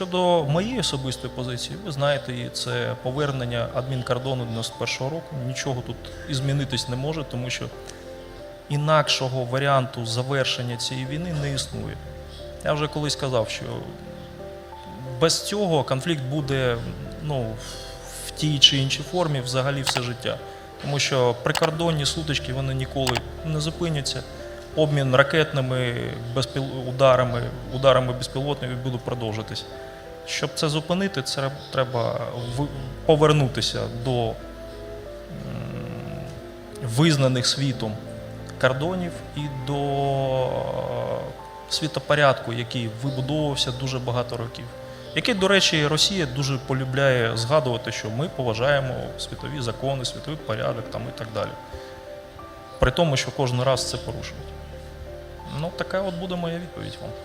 Щодо моєї особистої позиції, ви знаєте, це повернення адмінкордону 91-го року. Нічого тут і змінитись не може, тому що інакшого варіанту завершення цієї війни не існує. Я вже колись казав, що без цього конфлікт буде ну, в тій чи іншій формі взагалі все життя. Тому що прикордонні сутички вони ніколи не зупиняться. Обмін ракетними безпіл... ударами, ударами безпілотними буде продовжитись. Щоб це зупинити, це треба повернутися до визнаних світом кордонів і до е, світопорядку, який вибудовувався дуже багато років. Який, до речі, Росія дуже полюбляє згадувати, що ми поважаємо світові закони, світовий порядок там і так далі. При тому, що кожен раз це порушують. Ну, така от буде моя відповідь вам.